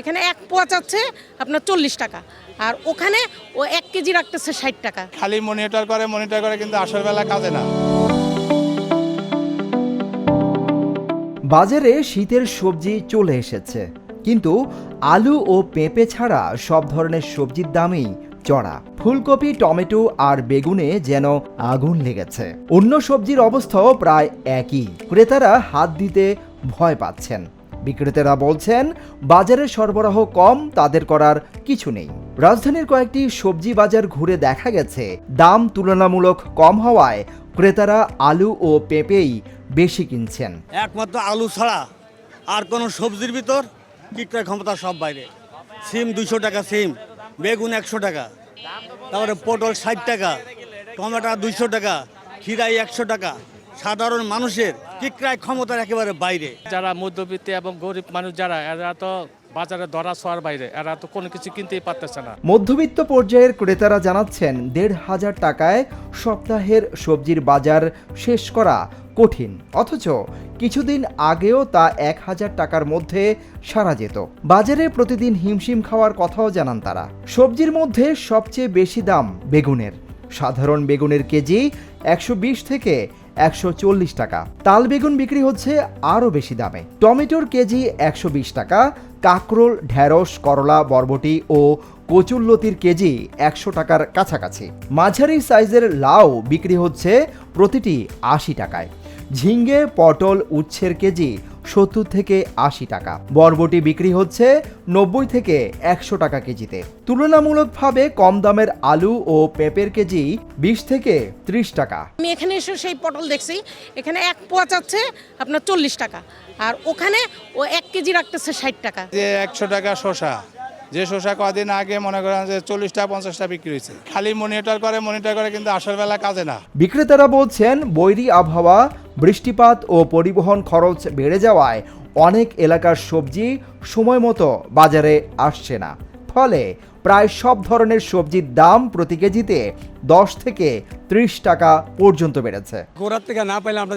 এখানে এক পোয়া চাচ্ছে আপনার চল্লিশ টাকা। আর ওখানে ও এক কেজি রাখতেছে ষাট টাকা। খালি মনিটর করে মনিটর করে কিন্তু আসল বেলা কাজে না। বাজারে শীতের সবজি চলে এসেছে। কিন্তু আলু ও পেঁপে ছাড়া সব ধরনের সবজির দামই চড়া। ফুলকপি টমেটো আর বেগুনে যেন আগুন লেগেছে। অন্য সবজির অবস্থাও প্রায় একই। ক্রেতারা হাত দিতে ভয় পাচ্ছেন। বিক্রেতারা বলছেন, বাজারে সরবরাহ কম, তাদের করার কিছু নেই। রাজধানীর কয়েকটি সবজি বাজার ঘুরে দেখা গেছে। দাম তুলনামূলক কম হওয়ায় ক্রেতারা আলু ও পেঁপেই বেশি কিনছেন। একমাত্র আলু ছাড়া আর কোনো সবজির ভিতর বিক্রয় ক্ষমতা সব বাইরে। সিম দুশো টাকা সিম, বেগুন একশো টাকা, তারপরে পটল ষাট টাকা, টমেটো দুইশো টাকা খিরাই একশো টাকা সাধারণ মানুষের বিক্রয় ক্ষমতার একেবারে বাইরে। যারা মধ্যবিত্ত এবং গরিব মানুষ যারা এরা তো বাজারে ধরা ছোঁয়ার বাইরে এরা তো কোনো কিছু কিনতেই পারতেছে না। মধ্যবিত্ত পর্যায়ের ক্রেতারা জানাচ্ছেন দেড় হাজার টাকায় সপ্তাহের সবজির বাজার শেষ করা কঠিন অথচ কিছুদিন আগেও তা এক হাজার টাকার মধ্যে সারা যেত। বাজারে প্রতিদিন হিমশিম খাওয়ার কথাও জানান তারা। সবজির মধ্যে সবচেয়ে বেশি দাম বেগুনের। সাধারণ বেগুনের কেজি একশো বিশ থেকে একশো চল্লিশ টাকা। তাল বেগুন বিক্রি হচ্ছে আরও বেশি দামে। টমেটোর কেজি একশো বিশ টাকা, কাকরোল ঢ্যাঁড়স করলা, বরবটি ও কচুল্লতির কেজি একশো টাকার কাছাকাছি। মাঝারি সাইজের লাউ বিক্রি হচ্ছে প্রতিটি আশি টাকায়। ঝিঙ্গে, পটল, উচ্ছের কেজি সত্তর থেকে আশি টাকা। বরবটি বিক্রি হচ্ছে নব্বই থেকে একশো টাকা কেজিতে। তুলনামূলকভাবে কম দামের আলু ও পেঁপের কেজি বিশ থেকে ত্রিশ টাকা। আমি এখানে এসে সেই পটল দেখছি। এখানে এক পোয়া চাচ্ছে আপনার চল্লিশ টাকা। আর ওখানে ও এক কেজি রাখতেছে ষাট টাকা। যে একশো টাকা শসা। যে শসা কদিন আগে মনে করেন যে চল্লিশটা পঞ্চাশটা বিক্রি হয়েছে। খালি মনিটর করে মনিটর করে কিন্তু আসল বেলা কাজে না। বিক্রেতারা বলছেন বৈরী আবহাওয়া বৃষ্টিপাত ও পরিবহন খরচ বেড়ে যাওয়ায় অনেক এলাকার সবজি সময় মতো বাজারে আসছে না। ফলে প্রায় সব ধরনের সবজির দাম প্রতি কেজিতে দশ থেকে ত্রিশ টাকা পর্যন্ত বেড়েছে। গোড়ার থেকে না পাইলে আমরা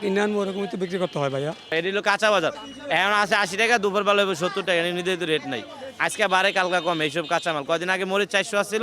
কিনে আনব তো বিক্রি করতে হয় ভাইয়া। এটি হলো কাঁচা বাজার। এখন আছে আশি টাকা দুপুর বেলা হবে সত্তর টাকা এমনিতে তো রেট নাই। আজকে বারে কালকা কম এইসব কাঁচা মাল। কদিন আগে মরিচ চারশো আসছিল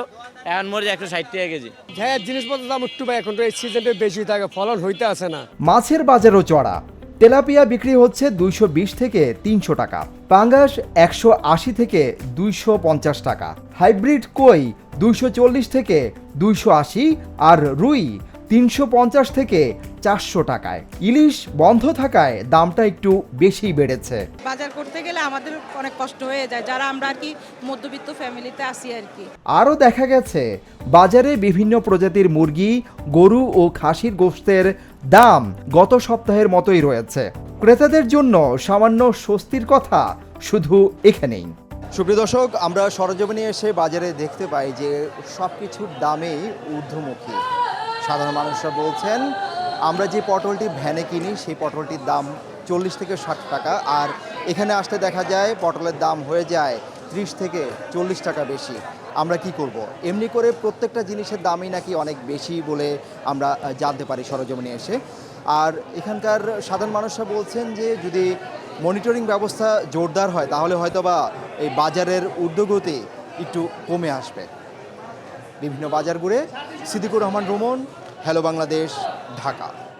এখন মরিচ একশো ষাট টাকা কেজি। হ্যাঁ জিনিসপত্রের দাম একটু ভাই এখন তো এই সিজনটা বেশি থাকে ফলন হইতে আসে না। মাছের বাজারও চড়া। তেলাপিয়া বিক্রি হচ্ছে দুইশো বিশ থেকে তিনশো টাকা পাঙ্গাস একশো আশি থেকে দুইশো পঞ্চাশ টাকা হাইব্রিড কই দুইশো চল্লিশ থেকে দুইশো আশি আর রুই তিনশো পঞ্চাশ থেকে চারশো টাকায়। ইলিশ বন্ধ থাকায় দামটা একটু বেশি বেড়েছে। বাজার করতে গেলে আমাদের অনেক কষ্ট হয়ে যায় যারা আমরা আর কি মধ্যবিত্ত ফ্যামিলিতে আসি আর কি। আরও দেখা গেছে বাজারে বিভিন্ন প্রজাতির মুরগি গরু ও খাসির গোশতের দাম গত সপ্তাহের মতোই রয়েছে। ক্রেতাদের জন্য সামান্য স্বস্তির কথা শুধু এখানেই। সুপ্রিয় দর্শক আমরা সরজমিনে এসে বাজারে দেখতে পাই যে সব কিছুর দামেই ঊর্ধ্বমুখী। সাধারণ মানুষরা বলছেন আমরা যে পটলটি ভ্যানে কিনি, সেই পটলটির দাম চল্লিশ থেকে ষাট টাকা। আর এখানে আসতে দেখা যায়, পটলের দাম হয়ে যায় ত্রিশ থেকে চল্লিশ টাকা বেশি। আমরা কি করব? এমনি করে প্রত্যেকটা জিনিসের দামই নাকি অনেক বেশি বলে আমরা জানতে পারি সরজমিনে এসে। আর এখানকার সাধারণ মানুষরা বলছেন যে, যদি মনিটরিং ব্যবস্থা জোরদার হয়, তাহলে হয়তোবা এই বাজারের উদ্যোগতি একটু কমে আসবে। বিভিন্ন বাজার ঘুরে সিদ্দিকুর রহমান, রোমন হ্যালো বাংলাদেশ ঢাকা।